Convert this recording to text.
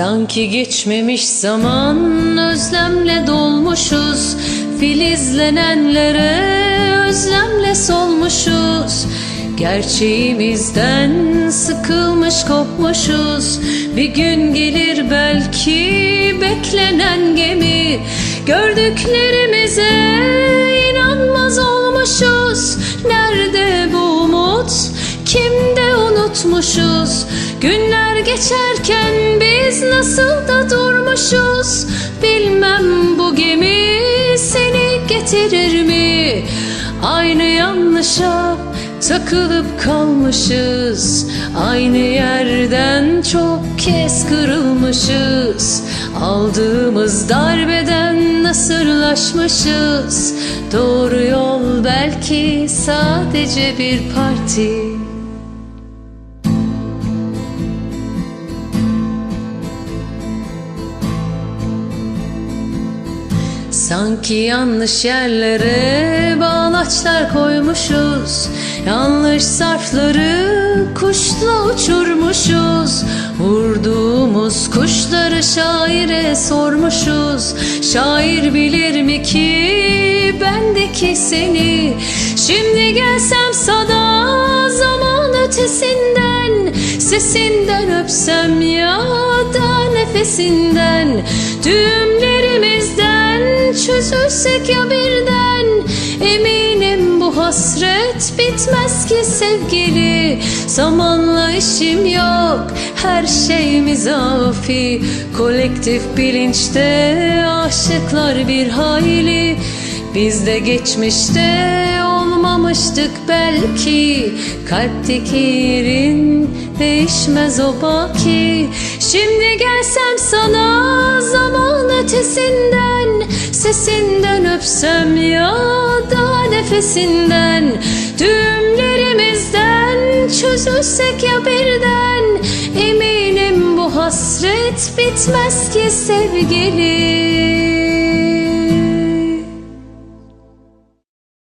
Sanki geçmemiş zaman özlemle dolmuşuz. Filizlenenlere özlemle solmuşuz. Gerçeğimizden sıkılmış kopmuşuz. Bir gün gelir belki beklenen gemi. Gördüklerimize inanmaz olmuşuz. Nerede bu umut? Kimde unutmuşuz? Günler geçerken nasıl da durmuşuz? Bilmem bu gemi seni getirir mi? Aynı yanlışa takılıp kalmışız. Aynı yerden çok kez kırılmışız. Aldığımız darbeden nasırlaşmışız. Doğru yol belki sadece bir parti Sanki yanlış yerlere bağlaçlar koymuşuz. Yanlış sarfları kuşla uçurmuşuz. Vurduğumuz kuşları şaire sormuşuz. Şair bilir mi ki bendeki seni? Şimdi gelsem sana zaman ötesinden Sesinden öpsem ya da nefesinden. Düğümlerimizden çözülsek ya birden. Eminim bu hasret bitmez ki sevgili. Zamanla işim yok her şey mizafi. Kolektif bilinçte aşıklar bir hayli. Biz de geçmişte olmamıştık belki. Kalpteki yerin değişmez o baki. Şimdi gelsem sana zaman ötesinden Sesinden öpsem ya da nefesinden. Düğümlerimizden çözülsek ya birden Eminim bu hasret bitmez ki sevgilim